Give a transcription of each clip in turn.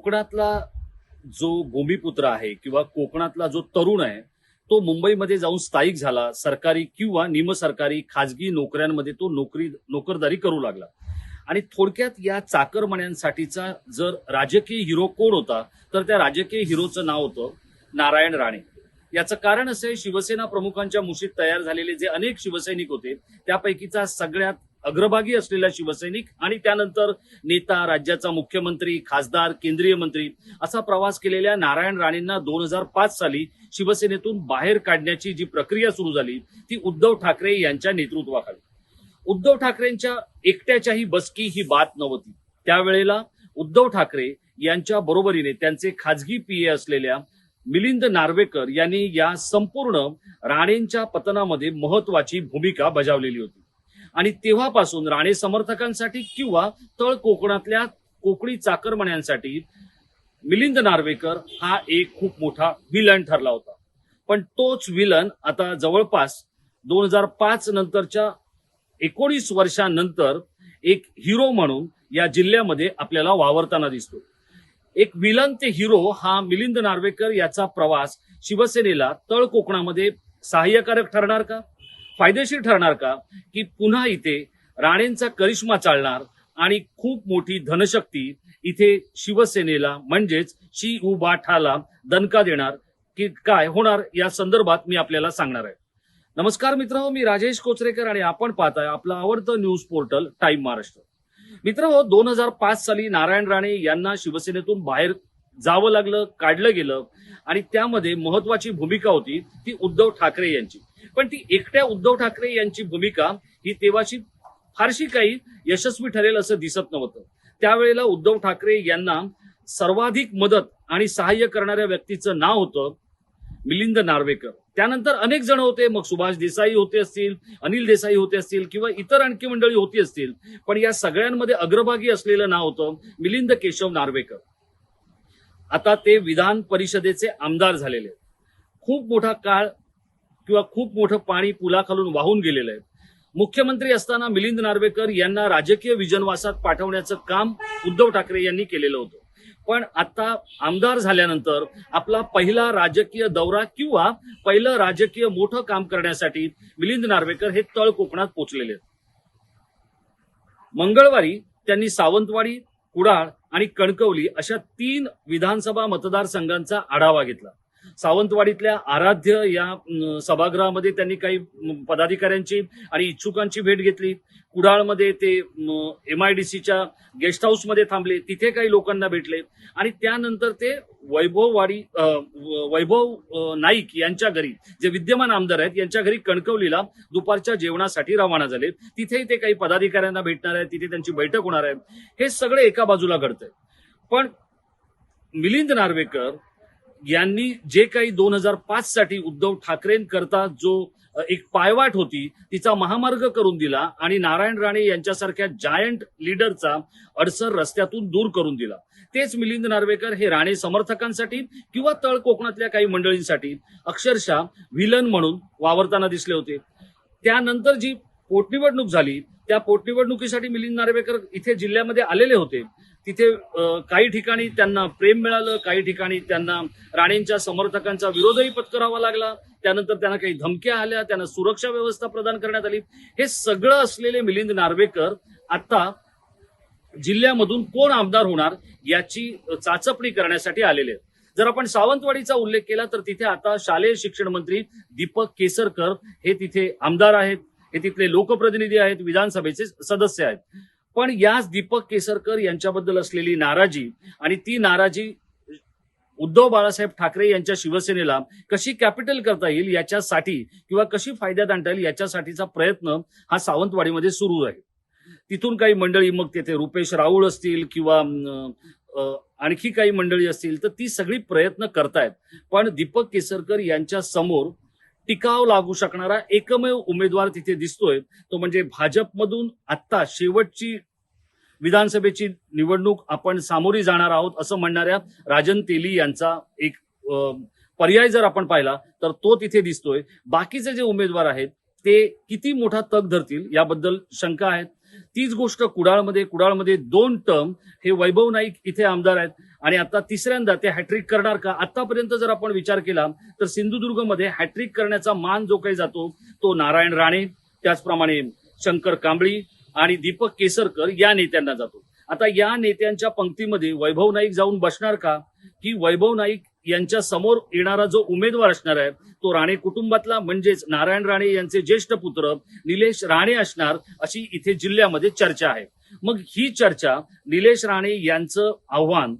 कोकणातला जो भूमिपुत्र आहे किंवा कोकणातला जो तरुण आहे तो मुंबईमध्ये जाऊन स्थायिक झाला सरकारी किंवा निमसरकारी खाजगी नोकऱ्यांमध्ये तो नोकरी नोकरदारी करू लागला. आणि थोडक्यात या चाकरमण्यांसाठीचा जर राजकीय हिरो कोण होता तर त्या राजकीय हिरोचं नाव होतं नारायण राणे. याचं कारण असं आहे शिवसेना प्रमुखांच्या मुशीत तयार झालेले जे अनेक शिवसैनिक होते त्यापैकीचा सगळ्यात अग्रभागी असलेला शिवसैनिक आणि त्यानंतर नेता राज्याचा मुख्यमंत्री खासदार केंद्रीय मंत्री असा प्रवास केलेल्या नारायण राणेंना दोन हजार पाच साली शिवसेनेतून बाहेर काढण्याची जी प्रक्रिया सुरू झाली ती उद्धव ठाकरे यांच्या नेतृत्वाखाली. उद्धव ठाकरेंच्या एकट्याच्याही बसकी ही बात नव्हती. त्यावेळेला उद्धव ठाकरे यांच्या बरोबरीने त्यांचे खाजगी पीए असलेल्या मिलिंद नार्वेकर यांनी या संपूर्ण राणेंच्या पतनामध्ये महत्वाची भूमिका बजावलेली होती. आणि तेव्हापासून राणे समर्थकांसाठी किंवा तळ कोकणातल्या कोकणी चाकरमान्यांसाठी मिलिंद नार्वेकर हा एक खूप मोठा विलन ठरला होता. पण तोच विलन आता जवळपास दोन हजार पाच नंतरच्या एकोणीस वर्षांनंतर एक हिरो म्हणून या जिल्ह्यामध्ये आपल्याला वावरताना दिसतो. एक विलन ते हिरो हा मिलिंद नार्वेकर याचा प्रवास शिवसेनेला तळ कोकणामध्ये सहाय्यकारक ठरणार का? फायदेशीर ठरणार का? की पुन्हा इथे राणेंचा करिश्मा चालणार आणि खूप मोठी धनशक्ती इथे शिवसेनेला म्हणजेच शी उबाठाला दणका देणार की काय होणार या संदर्भात मी आपल्याला सांगणार आहे. नमस्कार मित्र मी राजेश कोचरेकर आणि आपण पाहताय आपलं आवडतं न्यूज पोर्टल टाइम महाराष्ट्र. मित्र हो दोन हजार पाच साली नारायण राणे यांना शिवसेनेतून बाहेर जावं लागलं काढलं गेलं. आणि त्यामध्ये महत्वाची भूमिका होती ती उद्धव ठाकरे यांची. पण ती एकट्या उद्धव ठाकरे यांची भूमिका ही तेव्हाची फारशी काही यशस्वी ठरेल असं दिसत नव्हतं. त्यावेळेला उद्धव ठाकरे यांना सर्वाधिक मदत आणि सहाय्य करणाऱ्या व्यक्तीचं नाव होतं मिलिंद नार्वेकर. त्यानंतर अनेक जण होते मग सुभाष देसाई होते असतील अनिल देसाई होते असतील किंवा इतर आणखी मंडळी होती असतील. पण या सगळ्यांमध्ये अग्रभागी असलेलं नाव होतं मिलिंद केशव नार्वेकर. आता ते विधान परिषदेचे आमदार झालेले आहेत. खूप मोठा काळ किंवा खूप मोठं पाणी पुलाखालून वाहून गेलेलं आहे. मुख्यमंत्री असताना मिलिंद नार्वेकर यांना राजकीय विजनवासात पाठवण्याचं काम उद्धव ठाकरे यांनी केलेलं होतं. पण आता आमदार झाल्यानंतर आपला पहिला राजकीय दौरा किंवा पहिलं राजकीय मोठं काम करण्यासाठी मिलिंद नार्वेकर हे तळ कोकणात पोहोचलेले आहेत. मंगळवारी त्यांनी सावंतवाडी कुडाळ आणि कणकवली अशा तीन विधानसभा मतदारसंघांचा आढावा घेतला. सावंतवाडीतल्या आराध्य या सभागृहामध्ये त्यांनी काही पदाधिकाऱ्यांची आणि इच्छुकांची भेट घेतली. कुडाळमध्ये ते एम आय डी सीच्या गेस्ट हाऊसमध्ये थांबले. तिथे काही लोकांना भेटले. आणि त्यानंतर ते वैभववाडी वैभव नाईक यांच्या घरी जे विद्यमान आमदार आहेत यांच्या घरी कणकवलीला दुपारच्या जेवणासाठी रवाना झाले. तिथेही ते काही पदाधिकाऱ्यांना भेटणार आहेत. तिथे त्यांची बैठक होणार आहे. हे सगळे एका बाजूला घडतंय. पण मिलिंद नार्वेकर यांनी जे काही दोन हजार पाच साठी उद्धव ठाकरेंकरता जो एक पायवाट होती तिचा महामार्ग करून दिला आणि नारायण राणे यांच्यासारख्या जायंट लीडरचा अडसर रस्त्यातून दूर करून दिला. तेच मिलिंद नार्वेकर हे राणे समर्थकांसाठी किंवा तळ कोकणातल्या काही मंडळींसाठी अक्षरशः व्हिलन म्हणून वावरताना दिसले होते. त्यानंतर जी पोटनिवडणूक झाली त्या पोटनिवडणुकीसाठी मिलिंद नार्वेकर इथे जिल्ह्यामध्ये आलेले होते. तिथे काही ठिकाणी त्यांना प्रेम मिळालं काही ठिकाणी त्यांना राणेंच्या समर्थकांचा विरोधही पत्करावा लागला. त्यानंतर त्यांना काही धमक्या आल्या त्यांना सुरक्षा व्यवस्था प्रदान करण्यात आली. हे सगळं असलेले मिलिंद नार्वेकर आता जिल्ह्यामधून कोण आमदार होणार याची चाचपणी करण्यासाठी आलेले आहेत. जर आपण सावंतवाडीचा उल्लेख केला तर तिथे आता शालेय शिक्षण मंत्री दीपक केसरकर हे तिथे आमदार आहेत. हे तिथले लोकप्रतिनिधी आहेत विधानसभेचे सदस्य आहेत. पण याच दीपक केसरकर यांच्याबद्दल असलेली नाराजी आणि ती नाराजी उद्धव बाळासाहेब ठाकरे यांच्या शिवसेनेला कशी कॅपिटल करता येईल याच्यासाठी किंवा कशी फायद्यात आणता येईल याच्यासाठीचा प्रयत्न हा सावंतवाडीमध्ये सुरू आहे. तिथून काही मंडळी मग तेथे रुपेश राऊळ असतील किंवा आणखी काही मंडळी असतील तर ती सगळी प्रयत्न करतायत. पण दीपक केसरकर यांच्या समोर टिकाव लागू शकणारा एकमेव उमेदवार तिथे दिसतोय. तो म्हणजे भाजपमधून आत्ता शेवटची विधानसभेची निवडणूक आपण सामोरी जाणार आहोत असं म्हणणाऱ्या राजन तेली यांचा एक पर्याय जर आपण पाहिला तर तो तिथे दिसतोय. बाकीचे जे उमेदवार आहेत ते किती मोठा तग धरतील याबद्दल शंका आहेत. तीच गोष्ट कुडाळमध्ये कुडाळमध्ये दोन टर्म हे वैभव नाईक इथे आमदार आहेत. आणि आता तिसऱ्यांदा ते हॅट्रिक करणार का? आतापर्यंत जर आपण विचार केला तर सिंधुदुर्गमध्ये हॅट्रिक करण्याचा मान जो काही जातो तो नारायण राणे त्याचप्रमाणे शंकर कांबळी आणि दीपक केसरकर या नेत्यांना जातो. आता या नेत्यांच्या पंक्तीमध्ये वैभव नाईक जाऊन बसणार का? की वैभव नाईक यांच्या समोर येणारा जो उमेदवार असणार आहे तो राणे कुटुंबातला म्हणजेच नारायण राणे यांचे ज्येष्ठ पुत्र निलेश राणे असणार अशी इथे जिल्ह्यामध्ये चर्चा आहे. मग ही चर्चा निलेश राणे यांचं आव्हान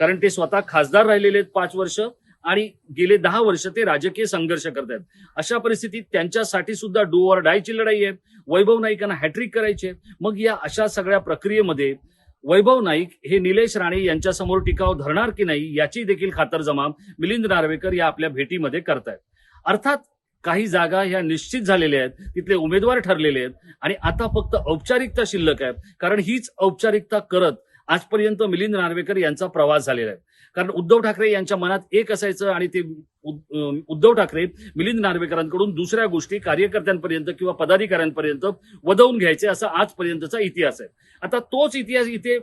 कारण ते स्वतः खासदार राहिलेले आहेत पाच वर्ष आणि गेले दहा वर्ष ते राजकीय संघर्ष करत आहेत. अशा परिस्थितीत त्यांच्यासाठी सुद्धा डू ऑर डायची लढाई आहे. वैभव नाईकांना हॅट्रिक करायची आहे. मग या अशा सगळ्या प्रक्रियेमध्ये वैभव नाईक हे निलेश राणे यांच्यासमोर टिकाव धरणार की नाही याची देखील खातरजमा मिलिंद नार्वेकर या आपल्या भेटीमध्ये करतायत. अर्थात काही जागा ह्या निश्चित झालेल्या आहेत तिथले उमेदवार ठरलेले आहेत आणि आता फक्त औपचारिकता शिल्लक आहे कारण हीच औपचारिकता करत आजपर्यंत मिलिंद नार्वेकर यांचा प्रवास झालेला आहे. कारण उद्धव ठाकरे यांच्या मनात एक असायचं आणि ते उद- उद्धव ठाकरे मिलिंद नार्वेकरांकडून दुसऱ्या गोष्टी कार्यकर्त्यांपर्यंत किंवा पदाधिकाऱ्यांपर्यंत वदवून घ्यायचे असा आजपर्यंतचा इतिहास आहे. आता तोच इतिहास इथे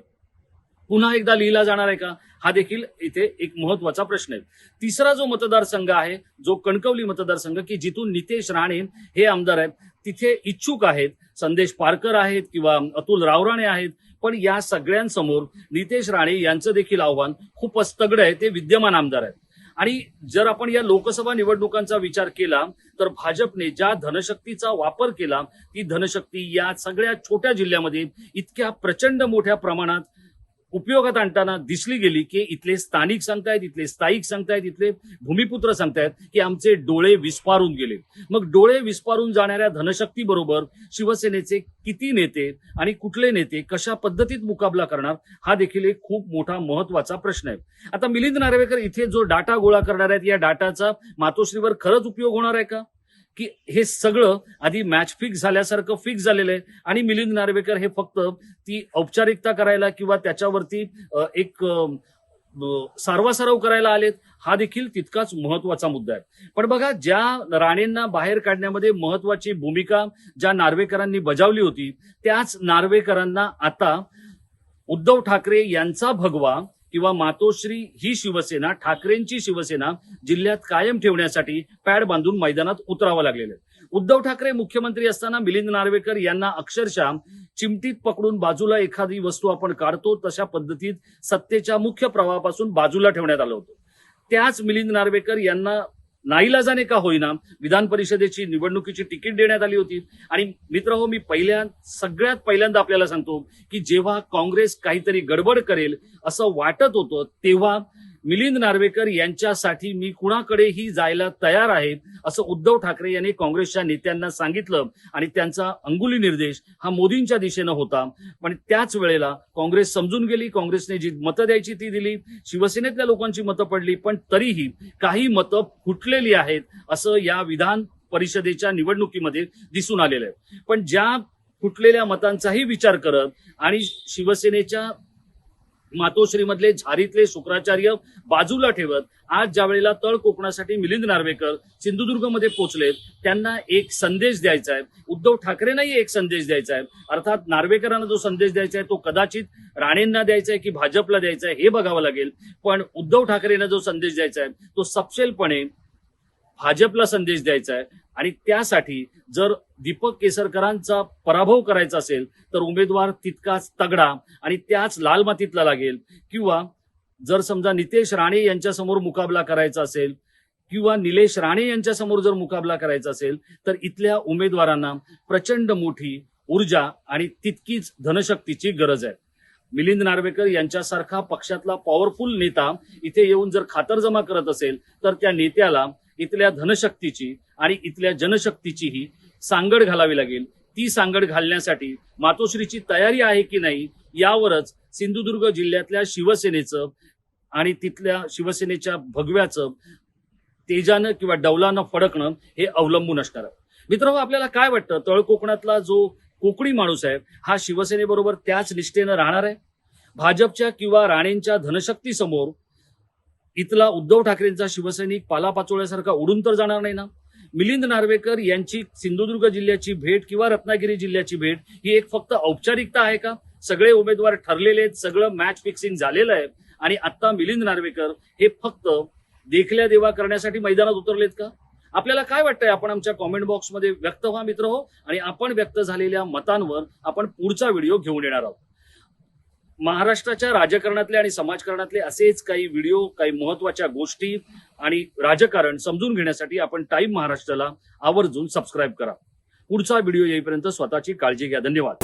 पुन्हा एकदा लिहिला जाणार आहे का? हा देखील इथे एक महत्त्वाचा प्रश्न आहे. तिसरा जो मतदारसंघ आहे जो कणकवली मतदारसंघ की जिथून नितेश राणे हे आमदार आहेत तिथे इच्छुक आहेत संदेश पारकर आहेत किंवा अतुल रावराणे आहेत पण या सगळ्यांसमोर नितेश राणे यांचं देखील आव्हान खूपच तगड आहे ते विद्यमान आमदार आहेत. आणि जर आपण या लोकसभा निवडणुकांचा विचार केला तर भाजपने ज्या धनशक्तीचा वापर केला ती धनशक्ती या सगळ्या छोट्या जिल्ह्यामध्ये इतक्या प्रचंड मोठ्या प्रमाणात उपयोगात आणताना दिसली गेली की इथले स्थानिक सांगतायत इथले स्थायिक सांगतायत इथले भूमिपुत्र सांगतायत की आमचे डोळे विस्पारून गेले. मग डोळे विस्पारून जाणाऱ्या धनशक्ती बरोबर शिवसेनेचे किती नेते आणि कुठले नेते कशा पद्धतीत मुकाबला करणार हा देखील एक खूप मोठा महत्त्वाचा प्रश्न आहे. आता मिलिंद नार्वेकर इथे जो डाटा गोळा करणार आहेत या डाटाचा मातोश्रीवर खरंच उपयोग होणार आहे का? की हे सगळं आधी मॅच फिक्स झाल्यासारखं फिक्स झालेलं आहे. आणि मिलिंद नार्वेकर हे फक्त ती औपचारिकता करायला किंवा त्याच्यावरती एक सारवासारव करायला आलेत हा देखील तितकाच महत्त्वाचा मुद्दा आहे. पण बघा ज्या राणेंना बाहेर काढण्यामध्ये महत्वाची भूमिका ज्या नार्वेकरांनी बजावली होती त्याच नार्वेकरांना आता उद्धव ठाकरे यांचा भगवा किंवा मातोश्री ही शिवसेना ठाकरेंची शिवसेना जिल्ह्यात कायम ठेवण्यासाठी पॅड बांधून मैदानात उतरावं लागलेलं उद्धव ठाकरे मुख्यमंत्री असताना मिलिंद नार्वेकर यांना अक्षरशः चिमटीत पकडून बाजूला एखादी वस्तू आपण काढतो तशा पद्धतीत सत्तेच्या मुख्य प्रवाहापासून बाजूला ठेवण्यात आलं होतं. त्याच मिलिंद नार्वेकर यांना नाईलाजाने का होईना विधान परिषदेची निवडणुकीची तिकीट देण्यात आली होती. आणि मित्र हो मी पहिल्या सगळ्यात पहिल्यांदा आपल्याला सांगतो की जेव्हा काँग्रेस काहीतरी गडबड करेल असं वाटत होतं तेव्हा मिलिंद नार्वेकर यांच्यासाठी मी कुणाकडेही जायला तयार आहे असं उद्धव ठाकरे यांनी काँग्रेसच्या नेत्यांना सांगितलं आणि त्यांचा अंगुली निर्देश हा मोदींच्या दिशेनं होता. पण त्याच वेळेला काँग्रेस समजून गेली काँग्रेसने जी मतं द्यायची ती दिली शिवसेनेतल्या लोकांची मतं पडली पण तरीही काही मतं फुटलेली आहेत असं या विधान परिषदेच्या निवडणुकीमध्ये दिसून आलेलं आहे. पण ज्या फुटलेल्या मतांचाही विचार करत आणि शिवसेनेच्या मातोश्रीमधले झारीतले शुक्राचार्य बाजूला ठेवत आज ज्या वेळेला तळ कोकणासाठी मिलिंद नार्वेकर सिंधुदुर्गमध्ये पोहोचलेत त्यांना एक संदेश द्यायचा आहे. उद्धव ठाकरेंनाही एक संदेश द्यायचा आहे. अर्थात नार्वेकरांना जो संदेश द्यायचा आहे तो कदाचित राणेंना द्यायचा आहे की भाजपला द्यायचा आहे हे बघावं लागेल. पण उद्धव ठाकरेंना जो संदेश द्यायचा आहे तो सपशेलपणे भाजपला संदेश द्यायचा आहे. आणि त्यासाठी जर दीपक केसरकरांचा पराभव करायचा असेल तर उमेदवार तितकाच तगडा आणि त्याच लाल मातीतला लागेल. किंवा जर समजा नितेश राणे यांच्यासमोर मुकाबला करायचा असेल किंवा निलेश राणे यांच्यासमोर जर मुकाबला करायचा असेल तर इथल्या उमेदवारांना प्रचंड मोठी ऊर्जा आणि तितकीच धनशक्तीची गरज आहे. मिलिंद नार्वेकर यांच्यासारखा पक्षातला पॉवरफुल नेता इथे येऊन जर खातरजमा करत असेल तर त्या नेत्याला इथल्या धनशक्तीची आणि इथल्या जनशक्तीचीही सांगड घालावी लागेल. ती सांगड घालण्यासाठी मातोश्रीची तयारी आहे की नाही यावरच सिंधुदुर्ग जिल्ह्यातल्या शिवसेनेचं आणि तिथल्या शिवसेनेच्या भगव्याचं तेजानं किंवा डौलानं फडकणं हे अवलंबून असणार आहे. मित्र आपल्याला काय वाटतं? तळ कोकणातला जो कोकणी माणूस आहे हा शिवसेनेबरोबर त्याच निष्ठेनं राहणार आहे? भाजपच्या किंवा राणेंच्या धनशक्ती समोर इथला उद्धव ठाकरेंचा शिवसैनिक पालापाचोळ्यासारखा उडून तर जाणार नाही ना? मिलिंद नार्वेकर यांची सिंधुदुर्ग जिल्ह्याची भेट किंवा रत्नागिरी जिल्ह्याची भेट ही एक फक्त औपचारिकता आहे का? सगळे उमेदवार ठरलेले आहेत सगळं मॅच फिक्सिंग झालेलं आहे. आणि आता मिलिंद नार्वेकर हे फक्त देखल्या देवा करण्यासाठी मैदानात उतरलेत का? आपल्याला काय वाटतंय? आपण आमच्या कॉमेंट बॉक्समध्ये व्यक्त व्हा मित्र हो. आणि आपण व्यक्त झालेल्या मतांवर आपण पुढचा व्हिडिओ घेऊन येणार आहोत. महाराष्ट्राच्या राजकारणातले आणि समाजकारणातले असेच काही व्हिडिओ काही महत्त्वाच्या गोष्टी आणि राजकारण समजून घेण्यासाठी आपण टाइम महाराष्ट्राला आवर्जून सबस्क्राईब करा. पुढचा व्हिडिओ येईपर्यंत स्वतःची काळजी घ्या. धन्यवाद.